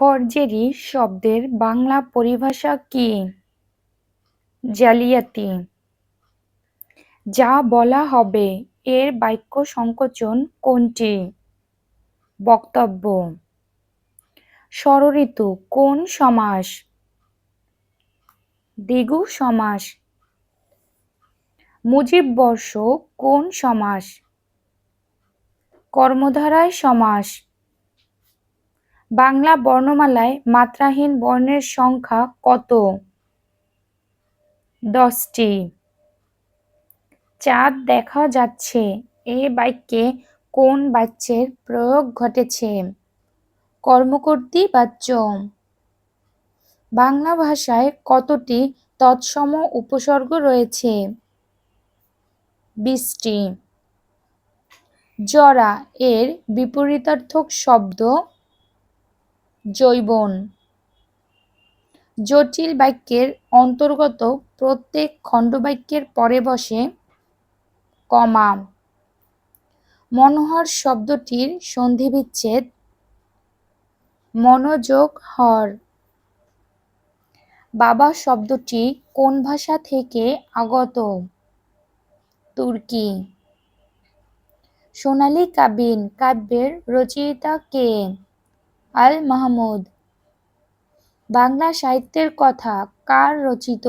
ফরজেরি শব্দের বাংলা পরিভাষা কি? জালিয়াতি। যা বলা হবে এর বাক্য সংকোচন কোনটি? বক্তব্য। ষড়ঋতু কোন সমাস? দ্বিগু সমাস। মুজিব বর্ষ কোন সমাস? কর্মধারায় সমাস। বাংলা বর্ণমালায় মাত্রাহীন বর্ণের সংখ্যা কত? দশটি। চাঁদ দেখা যাচ্ছে। এ বাক্যে কোন বাচ্যের প্রয়োগ ঘটেছে? কর্মকর্তী বাচ্য বাংলা ভাষায় কতটি তৎসম উপসর্গ রয়েছে? বিশটি। জরা এর বিপরীতার্থক শব্দ জৈবন। জটিল বাক্যের অন্তর্গত প্রত্যেক খণ্ডবাক্যের পরে বসে কমা। মনোহর শব্দটির সন্ধিবিচ্ছেদ। মনোযোগ হর। বাবা শব্দটি কোন ভাষা থেকে আগত? তুর্কি। সোনালী কাবিন কাব্যের রচয়িতা কে? আল মাহমুদ বাংলা সাহিত্যের কথা কার রচিত?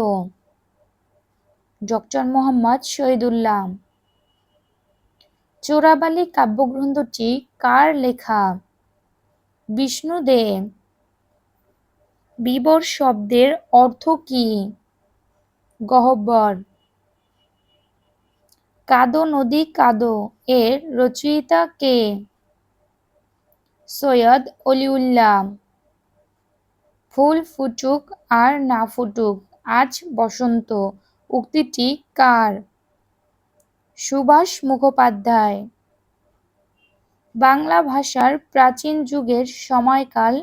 ডক্টর মোহাম্মদ শহীদুল্লাহ। চোরাবালি কাব্যগ্রন্থটি কার লেখা? বিষ্ণু দে। বিবর শব্দের অর্থ কি? গহ্বর কাদো নদী কাদো, এর রচয়িতা কে? সৈয়দ অলিউল্লাহ। ফুল ফুটুক আর না ফুটুক, আজ বসন্ত। উক্তিটি কার? সুভাষ মুখোপাধ্যায়। বাংলা ভাষার প্রাচীন যুগের সময়কাল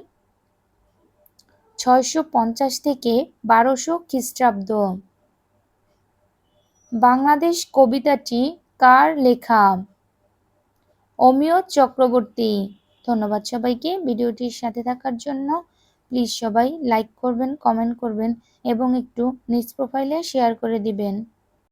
ছয়শো পঞ্চাশ থেকে বারোশো খ্রিস্টাব্দ। বাংলাদেশ কবিতাটি কার লেখা? অমিয় চক্রবর্তী। ধন্যবাদ সবাইকে। ভিডিওটির সাথে থাকার জন্য প্লিজ সবাই লাইক করবেন কমেন্ট করবেন এবং একটু নিজ প্রোফাইলে শেয়ার করে দিবেন।